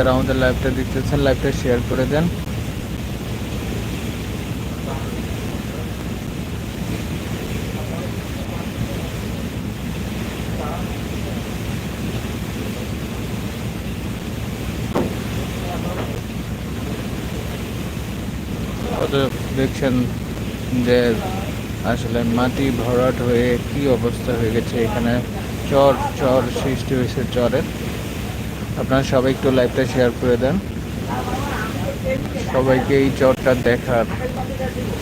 যারা আমাদের লাইভটা দেখতেছেন লাইভটা শেয়ার করে দেন। দেখছেন যে আসলে মাটি ভরাট হয়ে কি অবস্থা হয়ে গেছে এখানে? চর চর সৃষ্টি হয়েছে চরের। আপনারা সবাই একটু লাইভটা শেয়ার করে দেন। সবাইকে এই চরটা দেখার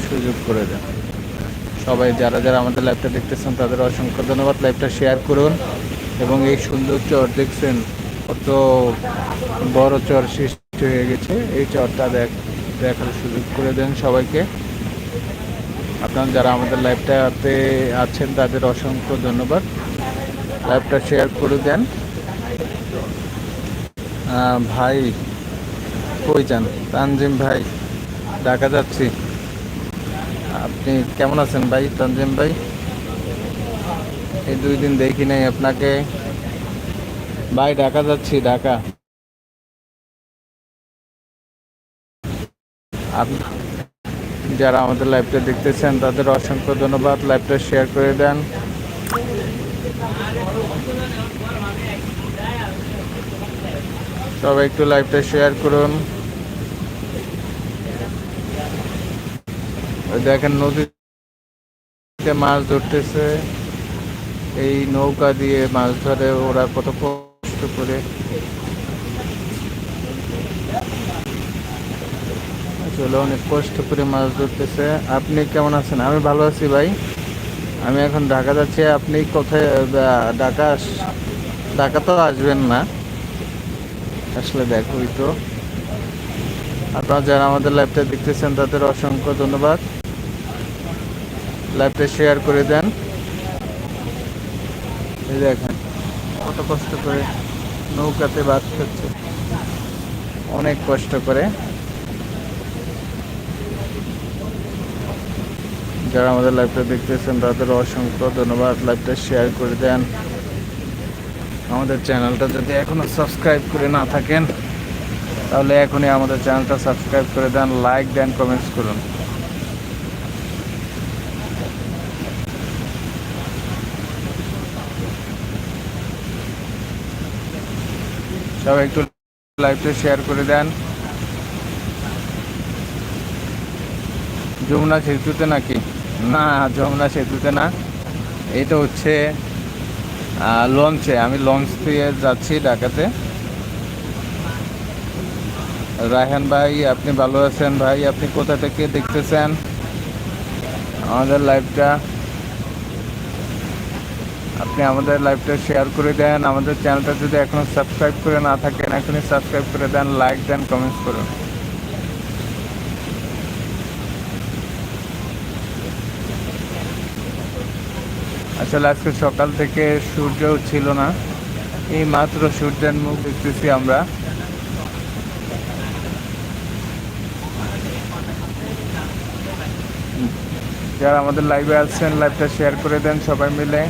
সুযোগ করে দেন। সবাই যারা যারা আমাদের লাইভটা দেখতেছেন, তাদের অসংখ্য ধন্যবাদ। লাইভটা শেয়ার করুন এবং এই সুন্দর চর দেখছেন, কত বড় চর সৃষ্টি হয়ে গেছে। এই চরটা দেখ, দেখার সুযোগ করে দেন সবাইকে। আপনারা যারা আমাদের লাইভটাতে আছেন, তাদের অসংখ্য ধন্যবাদ। লাইভটা শেয়ার করে দেন। ভাই, কই যান? তানজিম ভাই, ঢাকা যাচ্ছি। আপনি কেমন আছেন ভাই, তানজিম ভাই? এই দুই দিন দেখি নাই আপনাকে। ভাই, ঢাকা যাচ্ছি, ঢাকা। যারা আমাদের লাইভটা দেখতেছেন, তাদের অসংখ্য ধন্যবাদ। লাইভটা শেয়ার করে দেন। সবাই একটু লাইভটা শেয়ার করুন। দেখেন নদীতে মাছ ধরতেছে। এই নৌকা দিয়ে মাছ ধরে, ওরা কত কষ্ট করে। আসলে অনেক কষ্ট করে মাছ ধরতেছে। আপনি কেমন আছেন? আমি ভালো আছি ভাই। আমি এখন ঢাকা যাচ্ছি। আপনি কোথায়? ঢাকা ঢাকা তো আসবেন না। আসলে দেখোই তো। আপনারা যারা আমাদের লাইভটা দেখতেছেন, তাদের অসংখ্য ধন্যবাদ। লাইভটা শেয়ার করে দেন। দেখেন, কত কষ্ট করে নৌকাতে বাদ খাচ্ছে অনেক কষ্ট করে। যারা আমাদের লাইভটা দেখতেছেন, তাদের অসংখ্য ধন্যবাদ। লাইভটা শেয়ার করে দেন। আমাদের চ্যানেলটা যদি এখনও সাবস্ক্রাইব করে না থাকেন, তাহলে এখনই আমাদের চ্যানেলটা সাবস্ক্রাইব করে দেন, লাইক দেন, কমেন্টস করুন। সবাই একটু লাইভটা শেয়ার করে দেন। যমুনা সেতুতে নাকি? না, যমুনা সেতুতে না। এটা হচ্ছে লঞ্চে আমি লঞ্চ দিয়ে যাচ্ছি ঢাকাতে। রায়হান ভাই, আপনি ভালো আছেন ভাই? আপনি কোথা থেকে দেখতেছেন? আমাদের লাইভটা আপনি আমাদের লাইভটা শেয়ার করে দেন। আমাদের চ্যানেলটা যদি এখনও সাবস্ক্রাইব করে না থাকেন, এখনই সাবস্ক্রাইব করে দেন লাইক দেন কমেন্টস করুন। আসলে আজকে সকাল থেকে সূর্য ছিল না। এই মাত্র সূর্যের মুখ দেখতেছি আমরা। যারা আমাদের লাইভে আসছেন লাইভটা শেয়ার করে দেন সবাই মিলে।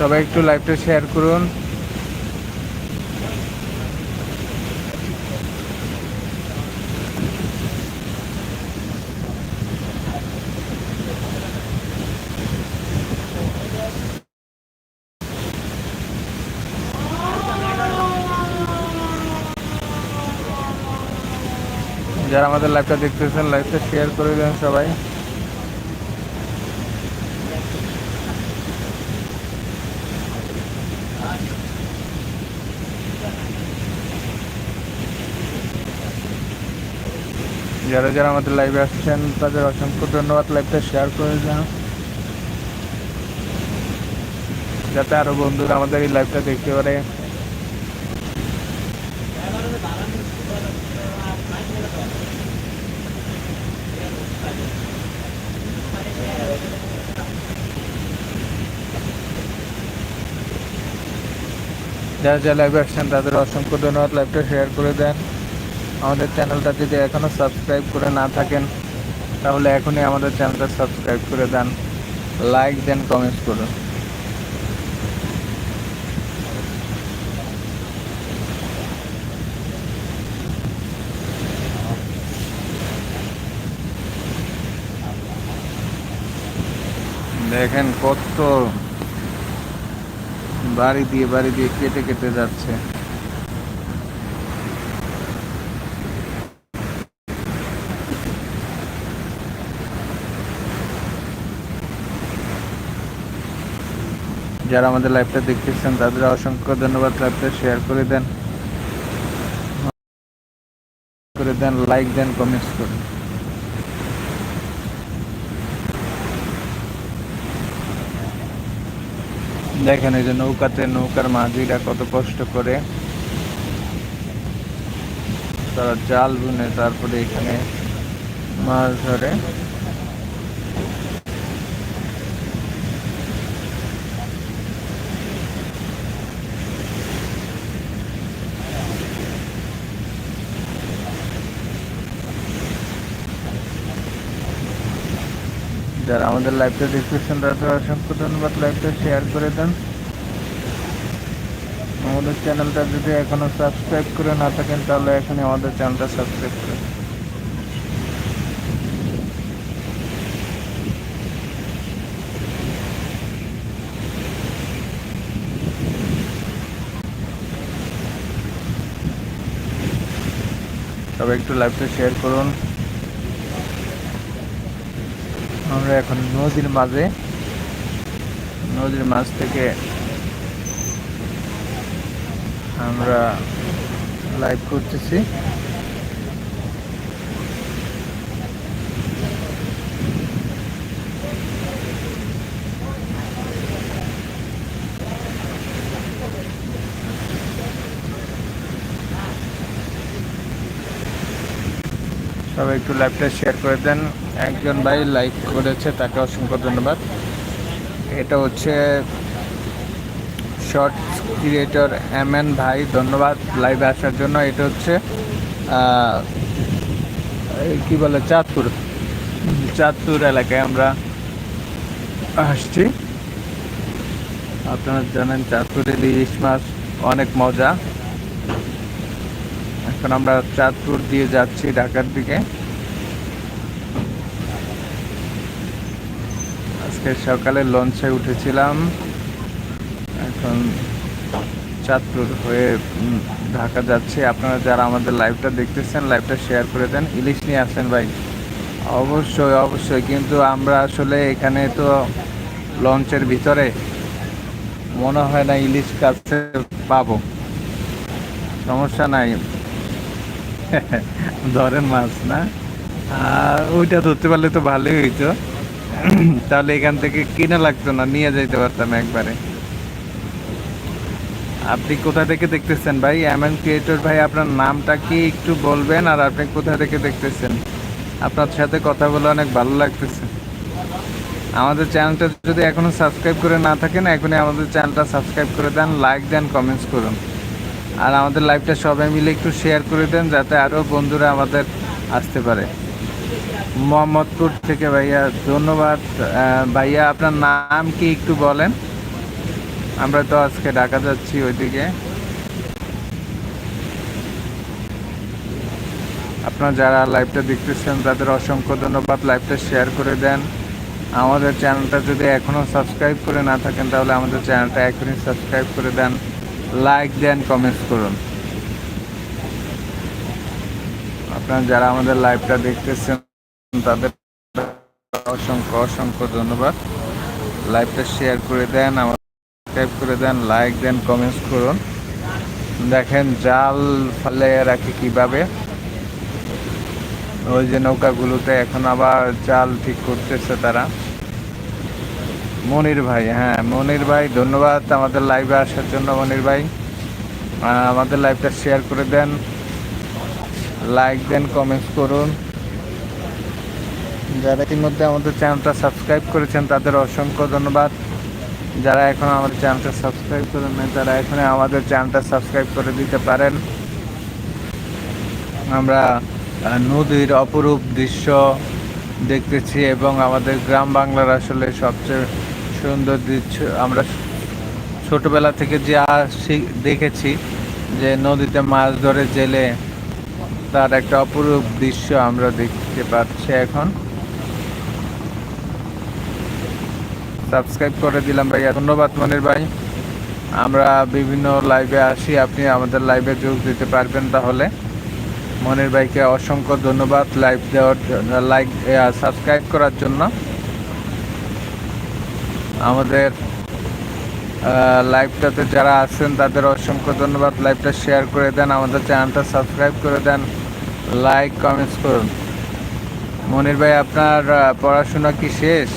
সবাই একটু লাইভটা শেয়ার করুন। যারা আমাদের লাইভটা দেখতেছেন লাইভটা শেয়ার করে দেন সবাই। যারা যারা আমাদের লাইভে আসছেন, তাদের অসংখ্য ধন্যবাদ লাইভটা শেয়ার করে যান যাতে আরও বন্ধুরা আমাদের এই লাইভটা দেখতে পারে। যারা যারা লাইভে আসছেন, তাদের অসংখ্য ধন্যবাদ লাইভটা শেয়ার করে দেন। আমাদের চ্যানেলটা যদি এখনও সাবস্ক্রাইব করে না থাকেন, তাহলে এখনই আমাদের চ্যানেলটা সাবস্ক্রাইব করে দেন লাইক দেন কমেন্টস করুন। দেখেন কত বাড়ি দিয়ে বাড়ি দিয়ে কেটে কেটে যাচ্ছে। যারা আমাদের লাইভটা দেখতেছেন, তাদের অসংখ্য ধন্যবাদ লাইভটা শেয়ার করে দেন। করে দেন লাইক দেন কমেন্টস করুন। দেখেন এই যে নৌকাতে নৌকার মাঝিরা কত কষ্ট করে তারা জাল বুনে তারপরে এখানে মাছ ধরে। যারা আমাদের লাইভটা দেখতেছেন তাদের অসংখ্য ধন্যবাদ লাইভটা শেয়ার করে দেন। আমাদের চ্যানেলটা যদি এখনও সাবস্ক্রাইব করে না থাকেন, তাহলে এখনই আমাদের চ্যানেলটা সাবস্ক্রাইব করে তবে একটু লাইভটা শেয়ার করুন। আমরা এখন নদীর মাঝে। নদীর মাঝ থেকে আমরা লাইভ করতেছি। সবাই একটু লাইভটা শেয়ার করে দেন। একজন ভাই লাইক করেছে, তাকে অসংখ্য ধন্যবাদ। এটা হচ্ছে শর্ট ক্রিয়েটর এম এন ভাই, ধন্যবাদ লাইভে আসার জন্য। এটা হচ্ছে কি বলে, চাঁদপুর। চাঁদপুর এলাকায় আমরা আসছি। আপনারা জানেন চাঁদপুরের ইলিশ মাছ অনেক মজা। এখন আমরা চাঁদপুর দিয়ে যাচ্ছি ঢাকার দিকে। আজকে সকালে লঞ্চে উঠেছিলাম। এখন চাঁদপুর হয়ে ঢাকা যাচ্ছি। আপনারা যারা আমাদের লাইভটা দেখতেছেন লাইভটা শেয়ার করে দেন। ইলিশ নিয়ে আসেন ভাই। অবশ্যই অবশ্যই। কিন্তু আমরা আসলে এখানে তো লঞ্চের ভিতরে মনে হয় না ইলিশ কাছে পাবো। সমস্যা নাই। ধরেন মাছ, না? আর ওইটা ধরতে পারলে তো ভালোই হইতো। তাহলে এখান থেকে কিনা লাগতো না, নিয়ে যাইতে পারতাম একবারে। আপনি কোথা থেকে দেখতেছেন ভাই? এমএন ক্রিয়েটর ভাই, আপনার নামটা কি একটু বলবেন আর আপনি কোথা থেকে দেখতেছেন? আপনার সাথে কথা বলে অনেক ভালো লাগতেছে। আমাদের চ্যানেলটা যদি এখনও সাবস্ক্রাইব করে না থাকেন, এখনই আমাদের চ্যানেলটা সাবস্ক্রাইব করে দেন, লাইক দেন কমেন্টস করুন। আর আমাদের লাইভটা সবাই মিলে একটু শেয়ার করে দেন, যাতে আরও বন্ধুরা আমাদের আসতে পারে। মোহাম্মদপুর থেকে ভাইয়া, ধন্যবাদ। ভাইয়া, আপনার নাম কি একটু বলেন? আমরা তো আজকে ঢাকা যাচ্ছি ওইদিকে। আপনারা যারা লাইভটা দেখতেছেন, তাদের অসংখ্য ধন্যবাদ। লাইভটা শেয়ার করে দেন। আমাদের চ্যানেলটা যদি এখনও সাবস্ক্রাইব করে না থাকেন, তাহলে আমাদের চ্যানেলটা এখনই সাবস্ক্রাইব করে দেন। লাইক দেন কমেন্টস করুন। আপনারা যারা আমাদের লাইভটা দেখতেছেন, তাদের অসংখ্য অসংখ্য ধন্যবাদ। লাইভটা শেয়ার করে দেন আমার সাবস্ক্রাইব করে দেন লাইক দেন কমেন্টস করুন। দেখেন, জাল ফালে রাখি কীভাবে? ওই যে নৌকাগুলোতে এখন আবার জাল ঠিক করতেছে তারা। মনির ভাই হ্যাঁ মনির ভাই, ধন্যবাদ আমাদের লাইভে আসার জন্য, মনির ভাই। আমাদের লাইভটা শেয়ার করে দেন। লাইক দেন কমেন্টস করুন। যারা ইতিমধ্যে আমাদের চ্যানেলটা সাবস্ক্রাইব করেছেন, তাদের অসংখ্য ধন্যবাদ। যারা এখন আমাদের চ্যানেলটা সাবস্ক্রাইব করেন নাই, তারা এখন আমাদের চ্যানেলটা সাবস্ক্রাইব করে দিতে পারেন। আমরা নদীর অপরূপ দৃশ্য দেখতেছি এবং আমাদের গ্রাম বাংলার আসলে সবচেয়ে সুন্দর দৃশ্য। আমরা ছোটবেলা থেকে যা দেখেছি যে নদীতে মাছ ধরে জেলে তার একটা অপরূপ দৃশ্য আমরা দেখতে পাচ্ছি এখন। সাবস্ক্রাইব করে দিলাম ভাইয়া। ধন্যবাদ মনির ভাই। আমরা বিভিন্ন লাইভে আসি। আপনি আমাদের লাইভে যোগ দিতে পারবেন তাহলে। মনির ভাইকে অসংখ্য ধন্যবাদ লাইভ দেওয়ার জন্য লাইক সাবস্ক্রাইব করার জন্য। আমাদের লাইভটাতে যারা আছেন তাদের অসংখ্য ধন্যবাদ। লাইভটা শেয়ার করে দেন, আমাদের চ্যানেলটা সাবস্ক্রাইব করে দেন। লাইক কমেন্টস করুন। মনির ভাই, আপনার পড়াশোনা কি শেষ?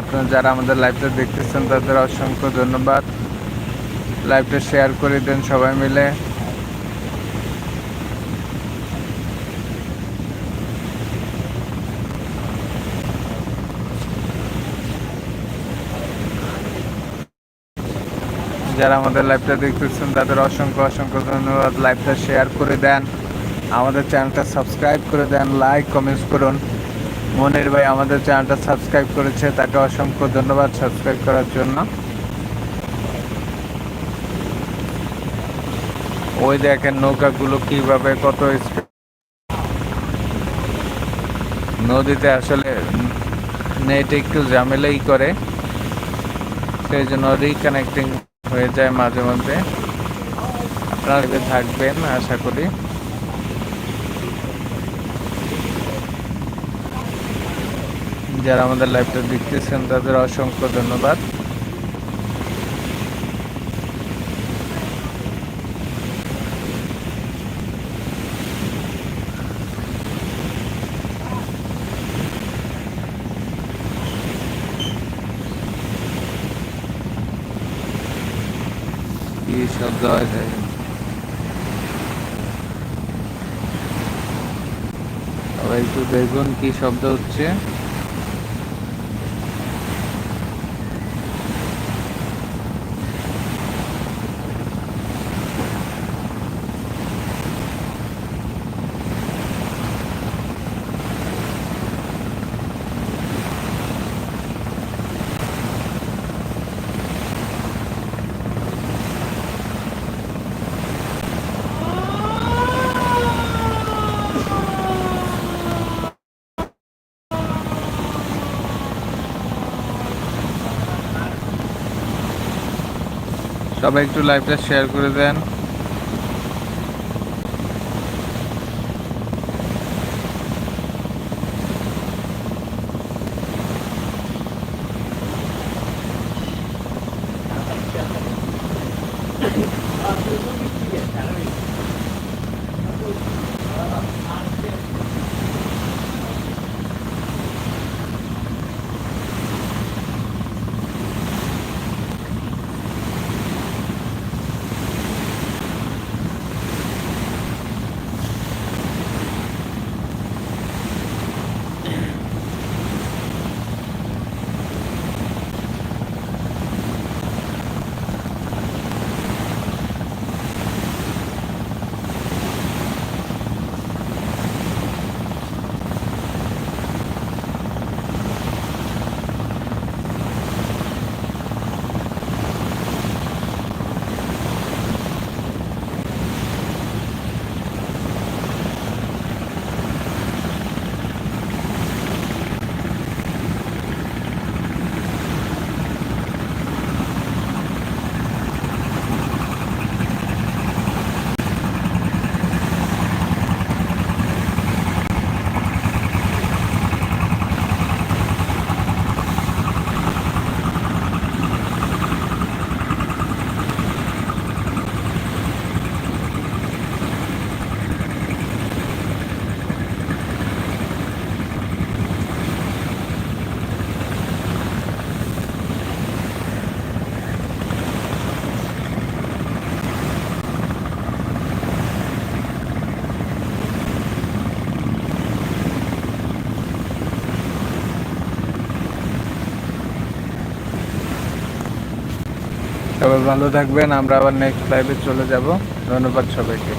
আপনার যারা আমাদের লাইভটা দেখতেছেন, তাদের অসংখ্য ধন্যবাদ। লাইভটা শেয়ার করে দেন সবাই মিলে। যারা আমাদের লাইভটা দেখতেছেন, তাদের অসংখ্য অসংখ্য ধন্যবাদ। লাইভটা শেয়ার করে দেন, আমাদের চ্যানেলটা সাবস্ক্রাইব করে দেন লাইক কমেন্টস করুন। মনির ভাই আমাদের চ্যানেলটা সাবস্ক্রাইব করেছে, তাকে অসংখ্য ধন্যবাদ সাবস্ক্রাইব করার জন্য। ওই দেখেন নৌকাগুলো কীভাবে কত নদীতে আসলে নেট একটু ঝামেলাই করে, সেই জন্য রিকানেক্টিং হয়ে যায় মাঝে মধ্যে। আপনারা থাকবেন, আশা করি। যারা আমাদের লাইভটা দেখতেছেন, তাদের অসংখ্য ধন্যবাদ। সবাই একটু দেখুন কি শব্দ হচ্ছে। সবাই একটু লাইভটা শেয়ার করে দেন। সবাই ভালো থাকবেন আমরা আবার নেক্সট লাইভে চলে যাব। ধন্যবাদ সবাইকে।